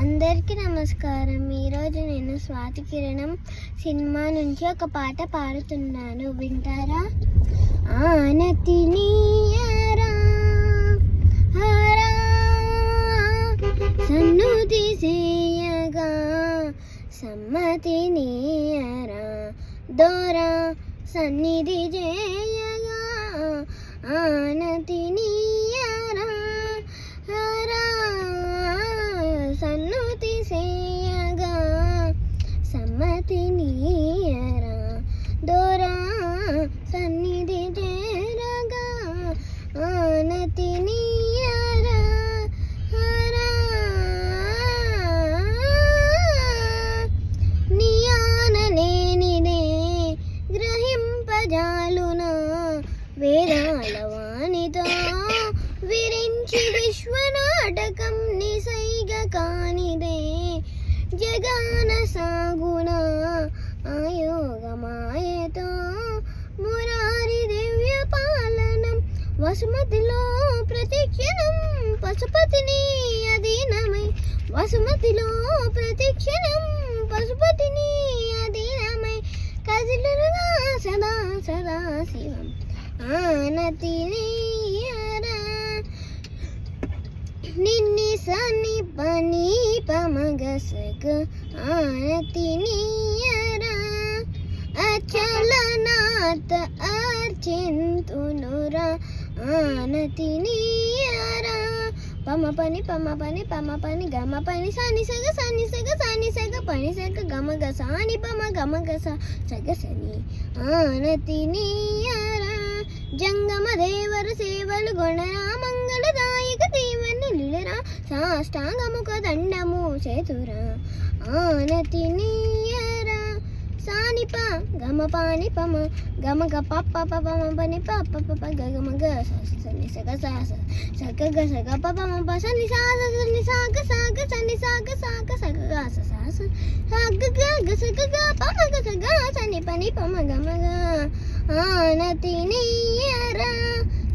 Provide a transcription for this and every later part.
అందరికీ నమస్కారం. ఈరోజు నేను స్వాతి కిరణం సినిమా నుంచి ఒక పాట పాడుతున్నాను. వింటారా? ఆనతి నీయరా హరా సన్నుతి చేయగా సమ్మతి నీయరా దోరా సన్నిధి చేయ విశ్వనాటకం నిసైగ కానిదే జగాన సాగున ఆయోగమాయతో మురారి దివ్య పాలనం వసుమతిలో ప్రతిక్షణం పశుపతిని అధీనమై వసుమతిలో ప్రతిక్షణం పశుపతిని అధీనమై కదిలుగా సదా సదా శివం ఆనతిని సని పని పమగసగ ఆనతి అచలనాథ అర్చింతునురా ఆనతి పమ పని పమ పని పమ పని గమ పని సని సగ సని సగ సని సగ పని సగ గమ గ సాని పమ గమ గస సగ సని ఆనతి జంగమ దేవర సేవలు గొణరా సాష్టాంగముఖ దండము చేతురా. ఆనతి నీయరా. సానిప గమ పాని పమ గమ గ పప్ప పమ పని పప్ప పప్ప గ గమ గ సని సగ సా సగ గ సగ ప పమ ప సని సా సని సా గ సా గ సని సా గ సా గ సగ గ స సా స సగ గ గ సగ గ పమ గ సగ సని పని పమ గమ గ. ఆనతి నీయరా.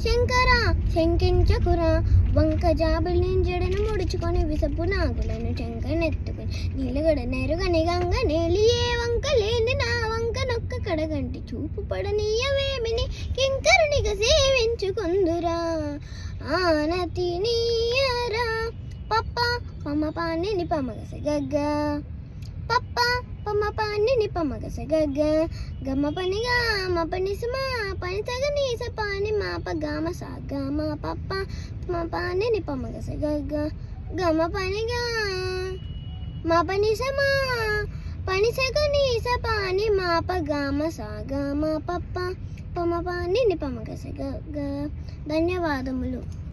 శంకర శంకించకురా. వంక జాబుల్ని జడను ముడుచుకొని విసపు నాగులను చెంకనెత్తుకుని నీలగడ నెరుగని గంగ నేలియే వంక లేని నా వంక నొక్క కడగంటి చూపు పడనీయవేమిని కింకరునిగా సేవించుకుందురా. ఆనతి నీయరా. పప్ప పమ్మ పాని నిపమగస గగ్గ. పప్ప పమ్మ పాని నిపమగస గగ్గ. గమ్మ పనిగా అమ్మ పని సుమా పని తగ నీస పాని ప గామ సా గమ పప్ప మా పాని నిపమగస గ గమ పనిగా మా పని సమా పని సగ నీస పాని మా ప గామ సా గమ పప్ప పమ పాని నిపమగస గ. ధన్యవాదములు.